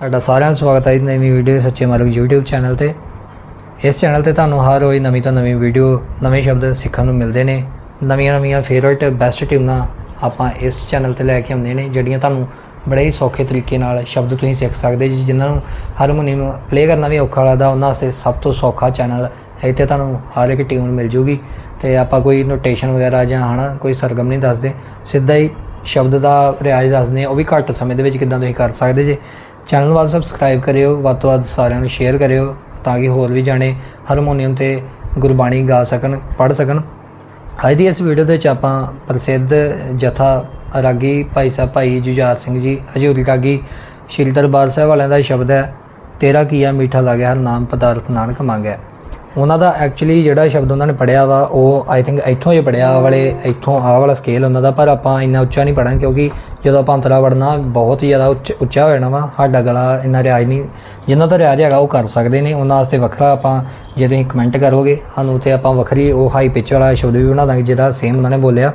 ਤੁਹਾਡਾ ਸਾਰਿਆਂ ਦਾ ਸਵਾਗਤ ਹੈ ਜੀ ਨਵੀਂ ਵੀਡੀਓ ਸੱਚੇ ਮਾਲਕ YouTube ਚੈਨਲ ਤੇ। ਇਸ ਚੈਨਲ ਤੇ ਤੁਹਾਨੂੰ ਹਰ ਰੋਜ਼ ਨਵੀਂ ਤੋਂ ਨਵੀਂ ਵੀਡੀਓ ਨਵੇਂ ਸ਼ਬਦ ਸਿੱਖਣ ਨੂੰ ਮਿਲਦੇ ਨੇ। ਨਵੀਆਂ ਨਵੀਆਂ ਫੇਵਰਟ ਬੈਸਟ ਟਿਊਨਾਂ ਆਪਾਂ ਇਸ ਚੈਨਲ ਤੇ ਲੈ ਕੇ ਆਉਂਦੇ ਨੇ, ਜਿਹੜੀਆਂ ਤੁਹਾਨੂੰ ਬੜੇ ਹੀ ਸੌਖੇ ਤਰੀਕੇ ਨਾਲ ਸ਼ਬਦ ਤੁਸੀਂ ਸਿੱਖ ਸਕਦੇ ਜੀ, ਜਿਨ੍ਹਾਂ ਨੂੰ ਹਾਰਮੋਨੀਅਮ ਪਲੇ ਕਰਨਾ ਵੀ ਔਖਾ ਲੱਗਦਾ, ਉਹਨਾਂ ਵਾਸਤੇ ਸਭ ਤੋਂ ਸੌਖਾ ਚੈਨਲ ਇੱਥੇ ਤੁਹਾਨੂੰ ਹਰ ਇੱਕ ਟਿਊਨ ਮਿਲ ਜੂਗੀ। ਤੇ ਆਪਾਂ ਕੋਈ ਨੋਟੇਸ਼ਨ ਵਗੈਰਾ ਜਾਂ ਹਨਾ, ਕੋਈ ਸਰਗਮ ਨਹੀਂ ਦੱਸਦੇ। ਸਿੱਧਾ ਹੀ ਸ਼ਬਦ ਦਾ ਰਿਆਜ਼ ਦੱਸਦੇ ਆ ਉਹ ਵੀ ਘੱਟ ਸਮੇਂ ਦੇ ਵਿੱਚ ਕਿਦਾਂ ਤੁਸੀਂ ਕਰ ਸਕਦੇ ਜੇ। ਚੈਨਲ ਨੂੰ ਵੱਧ ਸਬਸਕ੍ਰਾਈਬ ਕਰਿਓ, ਵੱਧ ਤੋਂ ਵੱਧ ਸਾਰਿਆਂ ਨੂੰ ਸ਼ੇਅਰ ਕਰਿਓ, ਤਾਂ ਕਿ ਹੋਰ ਵੀ ਜਾਣੇ ਹਾਰਮੋਨੀਅਮ ਤੇ ਗੁਰਬਾਣੀ ਗਾ ਸਕਣ, ਪੜ੍ਹ ਸਕਣ। ਅੱਜ ਦੀ ਇਸ ਵੀਡੀਓ ਦੇ ਵਿੱਚ ਆਪਾਂ ਪ੍ਰਸਿੱਧ ਜਥਾ ਰਾਗੀ ਭਾਈ ਸਾਹਿਬ, ਭਾਈ ਜੁਝਾਰ ਸਿੰਘ ਜੀ, ਹਜੂਰੀ ਰਾਗੀ, ਸ਼੍ਰੀ ਦਰਬਾਰ ਸਾਹਿਬ ਵਾਲਿਆਂ ਦਾ ਸ਼ਬਦ ਹੈ, ਤੇਰਾ ਕੀਆ ਮੀਠਾ ਲੱਗਿਆ ਹਰ ਨਾਮ, ਪਦਾਰਥ ਨਾਨਕ ਮੰਗਿਆ ਉਹਨਾਂ ਦਾ ਐਕਚੁਅਲੀ ਜਿਹੜਾ ਸ਼ਬਦ ਉਹਨਾਂ ਨੇ ਪੜਿਆ ਵਾ, ਉਹ ਆਈ ਥਿੰਕ ਇੱਥੋਂ ਹੀ ਪੜਿਆ ਵਾਲੇ, ਇੱਥੋਂ ਆਹ ਵਾਲਾ ਸਕੇਲ ਉਹਨਾਂ ਦਾ, ਪਰ ਆਪਾਂ ਇੰਨਾ ਉੱਚਾ ਨਹੀਂ ਪੜਾਂਗੇ ਕਿਉਂਕਿ ਜਦੋਂ ਆਪਾਂ ਅੰਤਰਾ ਵੜਨਾ, ਬਹੁਤ ਹੀ ਜ਼ਿਆਦਾ ਉੱਚ- ਉੱਚਾ ਹੋ ਜਾਣਾ ਵਾ, ਸਾਡਾ ਗਲਾ ਇੰਨਾ ਰਿਆਜ਼ ਨਹੀਂ। ਜਿੰਨਾ ਤਾਂ ਰਿਆਜ਼ ਹੈਗਾ ਉਹ ਕਰ ਸਕਦੇ ਨੇ, ਉਹਨਾਂ ਵਾਸਤੇ ਵੱਖਰਾ ਆਪਾਂ ਜੇ ਤੁਸੀਂ ਕਮੈਂਟ ਕਰੋਗੇ, ਸਾਨੂੰ ਤੇ ਆਪਾਂ ਵੱਖਰੀ ਉਹ ਹਾਈ ਪਿਚ ਵਾਲਾ ਸ਼ਬਦ ਵੀ ਬਣਾ ਦਾਂਗੇ, ਜਿਹੜਾ ਸੇਮ ਉਹਨਾਂ ਨੇ ਬੋਲਿਆ।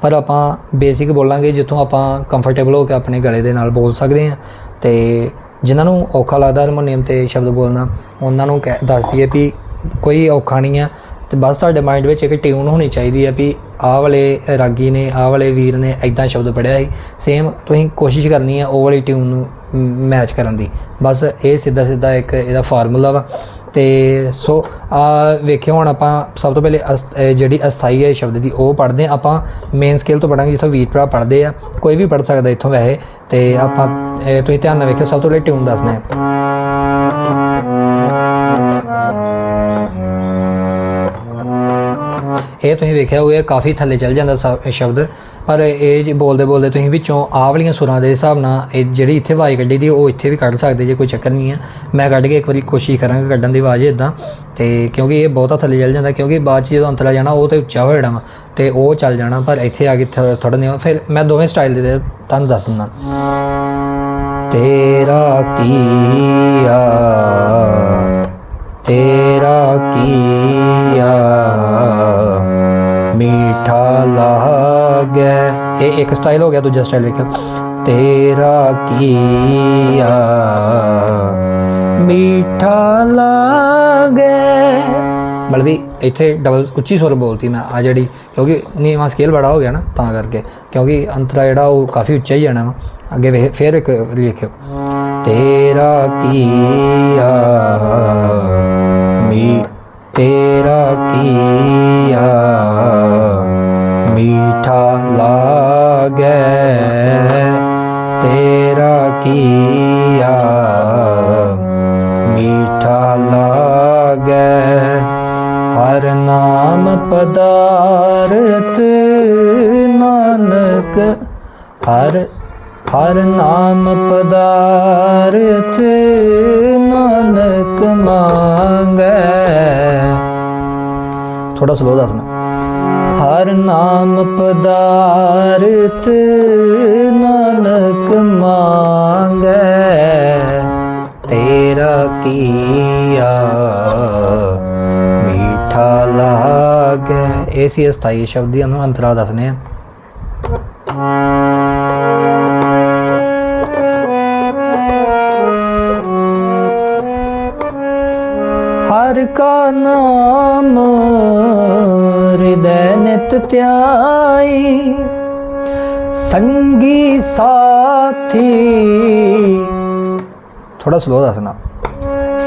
ਪਰ ਆਪਾਂ ਬੇਸਿਕ ਬੋਲਾਂਗੇ, ਜਿੱਥੋਂ ਆਪਾਂ ਕੰਫਰਟੇਬਲ ਹੋ ਕੇ ਆਪਣੇ ਗਲੇ ਦੇ ਨਾਲ ਬੋਲ ਸਕਦੇ ਹਾਂ। ਤੇ ਜਿਨ੍ਹਾਂ ਨੂੰ ਔਖਾ ਲੱਗਦਾ ਹਾਰਮੋਨੀਅਮ ਤੇ ਸ਼ਬਦ ਬੋਲਣਾ, ਉਹਨਾਂ ਨੂੰ ਕਹਿ- ਦੱਸ ਦਈਏ ਵੀ ਕੋਈ ਔਖਾ ਨਹੀਂ ਆ ਤੇ ਬਸ ਤੁਹਾਡੇ ਮਾਈਂਡ ਵਿੱਚ ਇੱਕ ਟਿਊਨ ਹੋਣੀ ਚਾਹੀਦੀ ਆ ਵੀ ਆਹ ਵਾਲੇ ਰਾਗੀ ਨੇ, ਆਹ ਵਾਲੇ ਵੀਰ ਨੇ ਐਦਾਂ ਸ਼ਬਦ ਪੜਿਆ ਸੀ। ਸੇਮ ਤੁਸੀਂ ਕੋਸ਼ਿਸ਼ ਕਰਨੀ ਆ ਉਹ ਵਾਲੀ ਟਿਊਨ ਨੂੰ ਮੈਚ ਕਰਨ ਦੀ। ਬਸ ਇਹ ਸਿੱਧਾ ਸਿੱਧਾ ਇੱਕ ਇਹਦਾ ਫਾਰਮੂਲਾ ਵਾ। ਤੇ ਸੋ, ਆ ਵੇਖਿਓ ਹੁਣ ਆਪਾਂ ਸਭ ਤੋਂ ਪਹਿਲੇ ਅਸ- ਜਿਹੜੀ ਅਸਥਾਈ ਹੈ ਸ਼ਬਦ ਦੀ, ਉਹ ਪੜ੍ਹਦੇ ਹਾਂ ਆਪਾਂ। ਮੇਨ ਸਕੇਲ ਤੋਂ ਪੜਾਂਗੇ, ਜਿੱਥੋਂ ਵੀਰ ਭਰਾ ਪੜ੍ਹਦੇ ਆ। ਕੋਈ ਵੀ ਪੜ੍ਹ ਸਕਦਾ ਇੱਥੋਂ ਵੈਸੇ। ਤੇ ਆਪਾਂ ਤੁਸੀਂ ਧਿਆਨ ਨਾਲ ਵੇਖਿਓ, ਸਭ ਤੋਂ ਪਹਿਲੇ ਟਿਊਨ ਦੱਸਦੇ ਹਾਂ। ਇਹ ਤੁਸੀਂ ਵੇਖਿਆ ਹੋਇਆ ਕਾਫੀ ਥੱਲੇ ਚੱਲ ਜਾਂਦਾ ਸ- ਸ਼ਬਦ। ਪਰ ਇਹ ਜੇ ਬੋਲਦੇ ਬੋਲਦੇ ਤੁਸੀਂ ਵਿੱਚੋਂ ਆਹ ਵਾਲੀਆਂ ਸੁਰਾਂ ਦੇ ਹਿਸਾਬ ਨਾਲ ਇਹ ਜਿਹੜੀ ਇੱਥੇ ਆਵਾਜ਼ ਕੱਢੀ ਦੀ, ਉਹ ਇੱਥੇ ਵੀ ਕੱਢ ਸਕਦੇ ਜੇ ਕੋਈ ਚੱਕਰ ਨਹੀਂ ਹੈ ਮੈਂ ਕੱਢ ਕੇ ਇੱਕ ਵਾਰੀ ਕੋਸ਼ਿਸ਼ ਕਰਾਂਗਾ ਕੱਢਣ ਦੀ ਆਵਾਜ਼ ਇਦਾਂ ਤੇ ਕਿਉਂਕਿ ਇਹ ਬਹੁਤਾ ਥੱਲੇ ਚੱਲ ਜਾਂਦਾ, ਕਿਉਂਕਿ ਬਾਅਦ ਚ ਜਦੋਂ ਅੰਤਲਾ ਜਾਣਾ, ਉਹ ਤੇ ਉੱਚਾ ਹੋ ਜਾਣਾ ਵਾ, ਤੇ ਉਹ ਚੱਲ ਜਾਣਾ, ਪਰ ਇੱਥੇ ਆ ਕੇ ਥੋੜਾ ਨੀਵਾ ਫਿਰ ਮੈਂ ਦੋਵੇਂ ਸਟਾਈਲ ਦੇ ਤੁਹਾਨੂੰ ਦੱਸ ਦਿੰਦਾ। ਤੇਰਾ ਕੀਆ ਤੇਰਾ ਕੀਆ ਮੀਠਾ ਲਾਗੈ। ਇਹ ਇੱਕ ਸਟਾਈਲ ਹੋ ਗਿਆ, ਦੂਜਾ ਸਟਾਈਲ ਵੇਖੋ ਤੇਰਾ ਕੀਆ ਮੀਠਾ ਲਾਗੈ। ਮਤਲਬ ਇੱਥੇ ਡਬਲ ਉੱਚੀ ਸੁਰ ਬੋਲਤੀ ਮੈਂ, ਆ ਜਿਹੜੀ, ਕਿਉਂਕਿ ਨੀਵਾਂ ਸਕੇਲ ਬੜਾ ਹੋ ਗਿਆ ਨਾ, ਤਾਂ ਕਰਕੇ। ਕਿਉਂਕਿ ਅੰਤਰਾ ਜਿਹੜਾ ਉਹ ਕਾਫੀ ਉੱਚਾ ਹੀ ਜਾਣਾ ਵਾ। ਅੱਗੇ ਵੇ, ਫੇਰ ਇੱਕ ਵਾਰੀ ਵੇਖਿਓ। ਤੇਰਾ ਕੀਆ ਮੀ, ਤੇਰਾ ਕੀਆ ਮੀਠਾ ਲਾਗੈ, ਤੇਰਾ ਕੀਆ ਮੀਠਾ ਲਾਗੈ, ਹਰ ਨਾਮ ਪਦਾਰਥ ਨਾਨਕ, ਹਰ ਹਰ ਨਾਮ ਪਦਾਰਥ ਨਾਨਕ ਮੰਗੈ। ਥੋੜਾ ਸਲੋ ਦੱਸਣਾ ਹਰ ਨਾਮ ਪਦਾਰਥ ਨਾਨਕ ਮੰਗੈ, ਤੇਰਾ ਕੀਆ ਮੀਠਾ ਲਾਗੈ। ਇਹ ਅਸਥਾਈ ਸ਼ਬਦ ਦੀ ਨੂੰ ਅੰਤਰਾ ਦੱਸਨੇ ਆ ਹਰ ਕਾ ਨਾਮ ਹਿਰਦੈ ਨਿਤ ਧਿਆਈ, ਸੰਗੀ ਸਾਥੀ। ਥੋੜਾ ਸਲੋ ਦੱਸਣਾ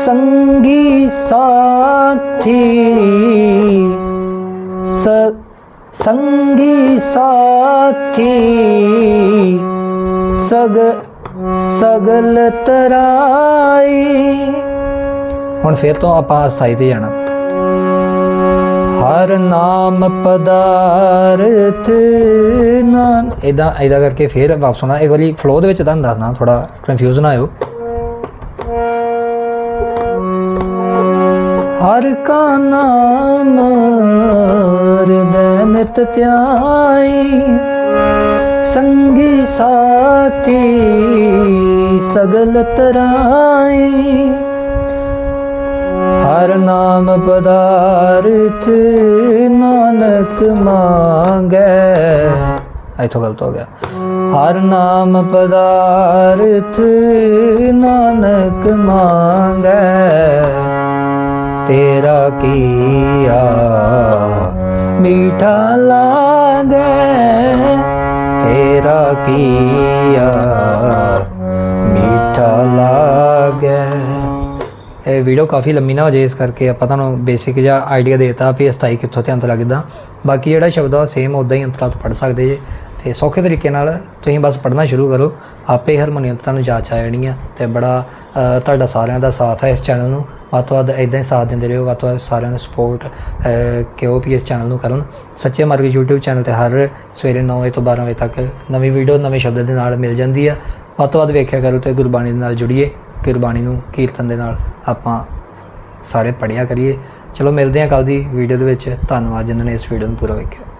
ਸੰਗੀ ਸਾਥੀ, ਸ, ਸੰਗੀ ਸਾਥੀ। ਸਗ, ਸਗਲ ਤਰਾਈ। ਹੁਣ ਫੇਰ ਤੋਂ ਆਪਾਂ ਅਸਥਾਈ ਤੇ ਜਾਣਾ। ਹਰ ਨਾਮ ਪਦਾਰਥ ਨਾਨ ਇਦਾਂ ਇਦਾਂ ਕਰਕੇ ਫੇਰ ਵਾਪਸ ਆਉਣਾ। ਇੱਕ ਵਾਰੀ ਫਲੋ ਦੇ ਵਿੱਚ ਤੁਹਾਨੂੰ ਦੱਸਣਾ ਥੋੜਾ ਕਨਫਿਊਜ਼ ਨਾ ਆਇਓ ਹਰ ਕਾ ਨਾਮ ਹਿਰਦੈ ਨਿਤ ਧਿਆਈ, ਸੰਗੀ ਸਾਥੀ ਸਗਲ ਤਰਾਈ। ਹਰ ਨਾਮ ਪਦਾਰਥ ਨਾਨਕ ਮੰਗੈ। ਇਥੋਂ ਗਲਤ ਹੋ ਗਿਆ। ਹਰ ਨਾਮ ਪਦਾਰਥ ਨਾਨਕ ਮੰਗੈ। ਤੇਰਾ ਕੀਆ ਮੀਠਾ ਲਾਗੈ। ਤੇਰਾ ਕੀਆ ਮੀਠਾ ਲਾਗੈ। ਇਹ ਵੀਡੀਓ ਕਾਫੀ ਲੰਮੀ ਨਾ ਹੋ ਜਾਏ, ਇਸ ਕਰਕੇ ਆਪਾਂ ਤੁਹਾਨੂੰ ਬੇਸਿਕ ਜਿਹਾ ਆਈਡੀਆ ਦੇਤਾ ਵੀ ਅਸਥਾਈ ਕਿੱਥੋਂ ਤੇ ਅੰਤ ਲੱਗਦਾ। ਬਾਕੀ ਜਿਹੜਾ ਸ਼ਬਦ ਆ ਸੇਮ ਉਦਾਂ ਹੀ ਅੰਤਰਾ ਤੱਕ ਪੜ ਸਕਦੇ ਜੇ। ਤੇ ਸੌਖੇ ਤਰੀਕੇ ਨਾਲ ਤੁਸੀਂ ਬਸ ਪੜ੍ਹਨਾ ਸ਼ੁਰੂ ਕਰੋ। ਆਪੇ ਹਾਰਮੋਨੀਅਮ ਤੁਹਾਨੂੰ ਜਾਚ ਆ ਜਾਣੀ ਆ। ਤੇ ਬੜਾ ਤੁਹਾਡਾ ਸਾਰਿਆਂ ਦਾ ਸਾਥ ਹੈ ਇਸ ਚੈਨਲ ਨੂੰ। ਵੱਧ ਤੋਂ ਵੱਧ ਇਦਾਂ ਹੀ ਸਾਥ ਦਿੰਦੇ ਰਹੋ। ਵੱਧ ਤੋਂ ਵੱਧ ਸਾਰਿਆਂ ਨੂੰ ਸਪੋਰਟ ਕਿਉਂ ਵੀ ਇਸ ਚੈਨਲ ਨੂੰ ਕਰਨ। ਸੱਚੇ ਮਾਰਗ YouTube ਚੈਨਲ ਤੇ ਹਰ ਸਵੇਰੇ 9 ਵਜੇ ਤੋਂ 12 ਵਜੇ ਤੱਕ ਨਵੀਂ ਵੀਡੀਓ ਨਵੇਂ ਸ਼ਬਦ ਦੇ ਨਾਲ ਮਿਲ ਜਾਂਦੀ ਆ। ਵੱਧ ਤੋਂ ਵੱਧ ਵੇਖਿਆ ਕਰੋ ਤੇ ਗੁਰਬਾਣੀ ਦੇ ਨਾਲ ਜੁੜੀਏ। ਗੁਰਬਾਣੀ ਨੂੰ ਕੀਰਤਨ ਦੇ ਨਾਲ। ਆਪਾਂ ਸਾਰੇ ਪੜ੍ਹਿਆ ਕਰੀਏ। ਚਲੋ ਮਿਲਦੇ ਹਾਂ ਕੱਲ ਦੀ ਵੀਡੀਓ ਦੇ ਵਿੱਚ। ਧੰਨਵਾਦ ਜਿਨ੍ਹਾਂ ਨੇ ਇਸ ਵੀਡੀਓ ਨੂੰ ਪੂਰਾ ਵੇਖਿਆ।